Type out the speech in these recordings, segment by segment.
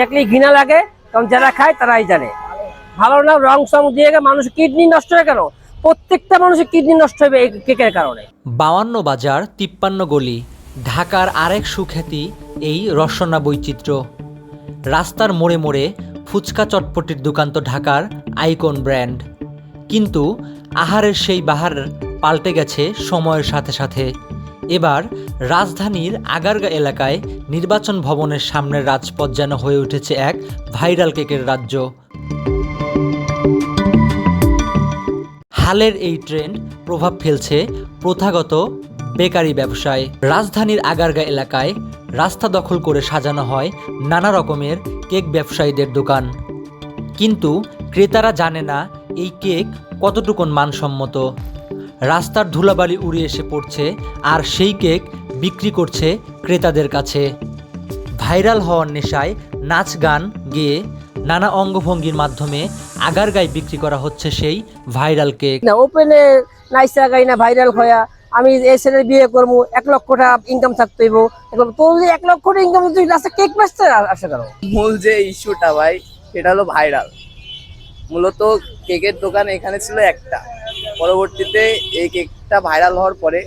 দেখলেই ঘৃণা লাগে, কারণ যারা খায় তারাই জানে। ভালো না, রং সং দিয়ে গেলে মানুষ কিডনি নষ্ট হয়ে কেন? প্রত্যেকটা মানুষের কিডনি নষ্ট হবে এই কেকের কারণে। বাউান্ন বাজার তিপ্পান্ন গলি, ঢাকার আরেক সুখ্যাতি এই রসনা বৈচিত্র্য। রাস্তার মোড়ে মোড়ে ফুচকা চটপটির দোকান তো ঢাকার আইকন ব্র্যান্ড। কিন্তু আহারের সেই বাহার পাল্টে গেছে সময়ের সাথে সাথে। এবার রাজধানীর আগারগা এলাকায় নির্বাচন ভবনের সামনের রাজপথ যেন হয়ে উঠেছে এক ভাইরাল কেকের রাজ্য। হালের এই ট্রেন্ড প্রভাব ফেলছে প্রথাগত বেকারি ব্যবসায়। রাজধানীর আগারগা এলাকায় রাস্তা দখল করে সাজানো হয় নানা রকমের কেক ব্যবসায়ীদের দোকান। কিন্তু ক্রেতারা জানে না এই কেক কতটুকুন মানসম্মত। রাস্তার ধুলাবালি উড়ে এসে পড়ছে আর সেই কেক বিক্রি করছে ক্রেতাদের কাছে। ভাইরাল হওয়ার নেশায় নাচ গান গেয়ে নানা অঙ্গভঙ্গির মাধ্যমে আগার আগারগায় বিক্রি করা হচ্ছে সেই ভাইরাল কেক। না ওপেনে নাইসা গাই না ভাইরাল হয়া। আমি এই ছেলে বিয়ে করব এক লক্ষ টাকা ইনকাম থাকতে হইব। তোর যদি এক লক্ষ টাকা ইনকাম তুই রাস্তা কেক বেচতে আসে কেন? মূল যে ইস্যুটা ভাই সেটা হলো ভাইরাল। মূলত কেকের দোকান এখানে ছিল একটা। পরবর্তীতে এই কেকটা ভাইরাল হওয়ার পরে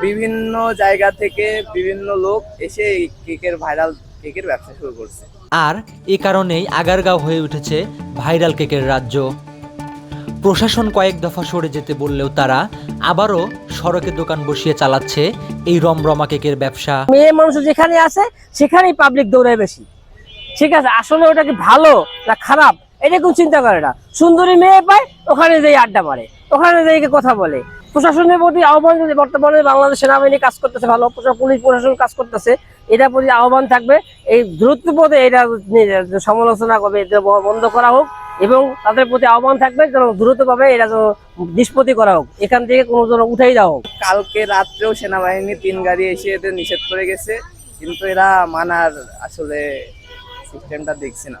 বিভিন্ন জায়গা থেকে বিভিন্ন লোক এসে এই কেকের ভাইরাল কেকের ব্যবসা শুরু করছে। আর এ কারণেই আগারগাঁও হয়ে উঠেছে ভাইরাল কেকের রাজ্য। প্রশাসন কয়েক দফা সরে যেতে বললেও তারা আবারও সড়কে দোকান বসিয়ে চালাচ্ছে এই রমরমা কেকের ব্যবসা। মেয়ে মানুষ যেখানে আছে সেখানেই পাবলিক দৌড়ায় বেশি। ঠিক আছে আসলে ওটা কি ভালো না খারাপ? এটা কোন চিন্তা করে না। সুন্দরী মেয়ে পায় ওখানে যেই আড্ডা মারে ওখানে যেই কথা বলে। প্রশাসনের প্রতি আহ্বান যদি বর্তমানে বাংলাদেশ সেনাবাহিনী কাজ করতেছে ভালো পুলিশ প্রশাসন কাজ করতেছে। এটার প্রতি আহ্বান থাকবে। এই দ্রুত পদে এটা সমালোচনা করবে, এটা বন্ধ করা হোক এবং তাদের প্রতি আহ্বান থাকবে যেন দ্রুতভাবে এটা যেন নিষ্পত্তি করা হোক। এখান থেকে কোনো যেন উঠাই দেওয়া হোক। কালকে রাত্রেও সেনাবাহিনী তিন গাড়ি এসে এদের নিষেধ করে গেছে, কিন্তু এরা মানার আসলে সিস্টেমটা দেখছি না।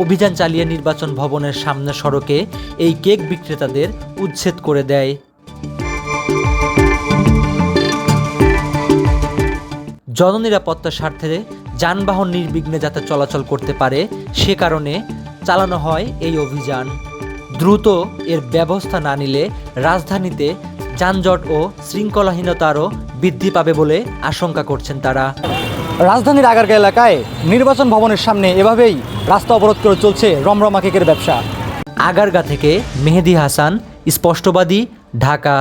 অভিযান চালিয়ে নির্বাচন ভবনের সামনে সড়কে এই কেক বিক্রেতাদের উচ্ছেদ করে দেয়। জননিরাপত্তার স্বার্থে যানবাহন নির্বিঘ্নে যাতে চলাচল করতে পারে, সে কারণে চালানো হয় এই অভিযান। দ্রুত এর ব্যবস্থা না নিলে রাজধানীতে যানজট ও শৃঙ্খলাহীনতারও বৃদ্ধি পাবে বলে আশঙ্কা করছেন তারা। রাজধানীর আগারগা এলাকায় নির্বাচন ভবনের সামনে এভাবেই রাস্তা অবরোধ করে চলছে রমরমা কেকের ব্যবসা। আগারগা থেকে মেহেদি হাসান, স্পষ্টবাদী, ঢাকা।